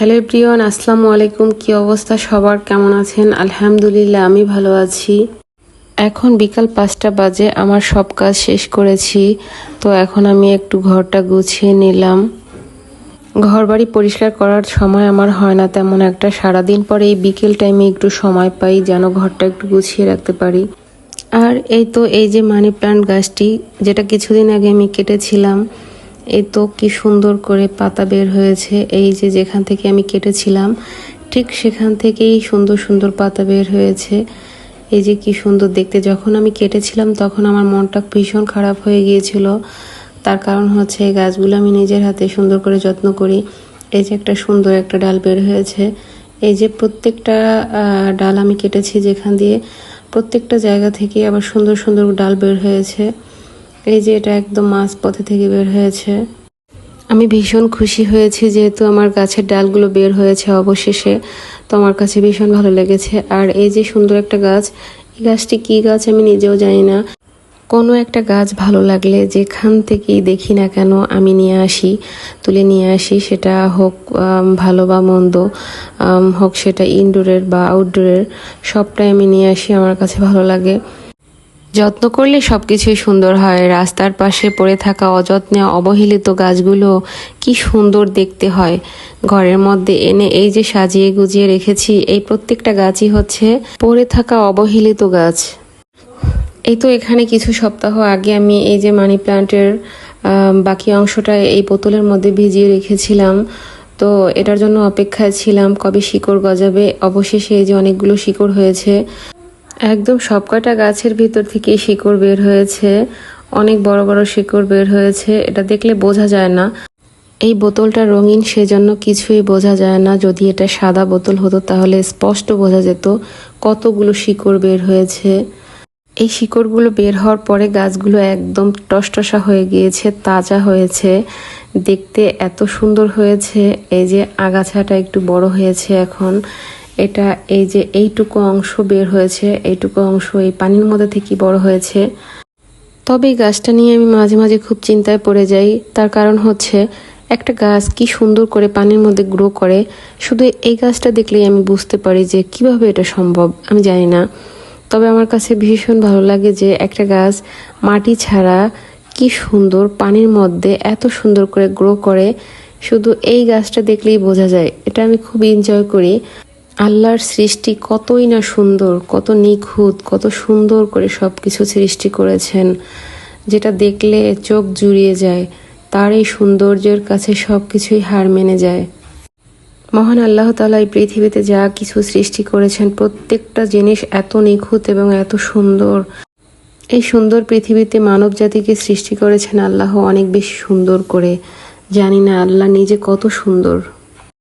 Hello প্রিয়ন আসসালামু আলাইকুম। কি অবস্থা? সবার কেমন আছেন? আলহামদুলিল্লাহ, আমি ভালো আছি। এখন বিকাল পাঁচটা বাজে, আমার সব কাজ শেষ করেছি। তো এখন আমি একটু ঘরটা গুছিয়ে নিলাম। ঘর বাড়ি পরিষ্কার করার সময় আমার হয় না তেমন একটা। সারাদিন পরে এই বিকেল টাইমে একটু সময় পাই, যেন ঘরটা একটু গুছিয়ে রাখতে পারি। আর এই তো এই যে মানি প্লান্ট গাছটি, যেটা কিছুদিন আগে আমি কেটেছিলাম এই তো কি সুন্দর করে পাতা বের হয়েছে। এই যে যেখান থেকে আমি কেটেছিলাম, ঠিক সেখান থেকেই সুন্দর সুন্দর পাতা বের হয়েছে। এই যে কি সুন্দর দেখতে। যখন আমি কেটেছিলাম, তখন আমার মনটা ভীষণ খারাপ হয়ে গিয়েছিল। তার কারণ হচ্ছে এই গাছগুলো আমি নিজের হাতে সুন্দর করে যত্ন করি। এই যে একটা সুন্দর একটা ডাল বের হয়েছে। এই যে প্রত্যেকটা ডাল আমি কেটেছি যেখান দিয়ে প্রত্যেকটা জায়গা থেকে আবার সুন্দর সুন্দর ডাল বের হয়েছে। এই যে এটা একদম মাঝ পথে থেকে বের হয়েছে। আমি ভীষণ খুশি হয়েছি যেহেতু আমার গাছের ডালগুলো বের হয়েছে অবশেষে। তো আমার কাছে ভীষণ ভালো লেগেছে। আর এই যে সুন্দর একটা গাছ, এই গাছটি কি গাছ আমি নিজেও জানি না। কোনো একটা গাছ ভালো লাগলে যেখান থেকেই দেখি না কেন আমি নিয়ে আসি, তুলে নিয়ে আসি। সেটা হোক ভালো বা মন্দ হোক সেটা ইনডোরের বা আউটডোরের সবটাই আমি নিয়ে আসি। আমার কাছে ভালো লাগে। যত্ন করলে সবকিছুই সুন্দর হয়। রাস্তার পাশে পড়ে থাকা অযত্নে অবহেলিত গাছগুলো কি সুন্দর দেখতে হয়। ঘরের মধ্যে এনে এই যে সাজিয়ে গুজিয়ে রেখেছি এই প্রত্যেকটা গাছই হচ্ছে পড়ে থাকা অবহেলিত গাছ। এই তো এখানে কিছু সপ্তাহ আগে আমি এই যে মানি প্লান্টের আম, বাকি অংশটা এই বোতলের মধ্যে ভিজিয়ে রেখেছিলাম। তো এটার জন্য অপেক্ষায় ছিলাম কবে শিকড় গজাবে। অবশেষে এই যে অনেকগুলো শিকড় হয়েছে। একদম সবকটা গাছের ভিতর থেকে শিকড় বের হয়েছে। অনেক বড় বড় শিকড় বের হয়েছে। এটা দেখলে বোঝা যায় না। এই বোতলটা রঙিন, সেজন্য কিছুই বোঝা যায় না। যদি এটা সাদা বোতল হতো, তাহলে স্পষ্ট বোঝা যেত কতগুলো শিকড় বের হয়েছে। এই শিকড়গুলো বের হওয়ার পরে গাছগুলো একদম টসটসা হয়ে গিয়েছে, তাজা হয়েছে। দেখতে এত সুন্দর হয়েছে। এই যে আগাছাটা একটু বড় হয়েছে এখন। এটা এই যে এইটুকু অংশ বের হয়েছে, এইটুকু অংশ এই পানির মধ্যে থেকে বড় হয়েছে। তবে এই গাছটা নিয়ে আমি মাঝে মাঝে খুব চিন্তায় পড়ে যাই। তার কারণ হচ্ছে, একটা গাছ কি সুন্দর করে পানির মধ্যে গ্রো করে, শুধু এই গাছটা দেখলেই আমি বুঝতে পারি যে কীভাবে এটা সম্ভব, আমি জানি না। তবে আমার কাছে ভীষণ ভালো লাগে যে একটা গাছ মাটি ছাড়া কি সুন্দর পানির মধ্যে এত সুন্দর করে গ্রো করে। শুধু এই গাছটা দেখলেই বোঝা যায়, এটা আমি খুব এনজয় করি। আল্লাহর সৃষ্টি কতই না সুন্দর, কত নিখুঁত, কত সুন্দর করে সব কিছু সৃষ্টি করেছেন। যেটা দেখলে চোখ জুড়িয়ে যায়, তার এই সৌন্দর্যের কাছে সব কিছুই হার মেনে যায়। মহান আল্লাহ তালা এই পৃথিবীতে যা কিছু সৃষ্টি করেছেন, প্রত্যেকটা জিনিস এত নিখুঁত এবং এত সুন্দর। এই সুন্দর পৃথিবীতে মানব জাতিকে সৃষ্টি করেছেন আল্লাহ অনেক বেশি সুন্দর করে? জানি না, আল্লাহ নিজে কত সুন্দর।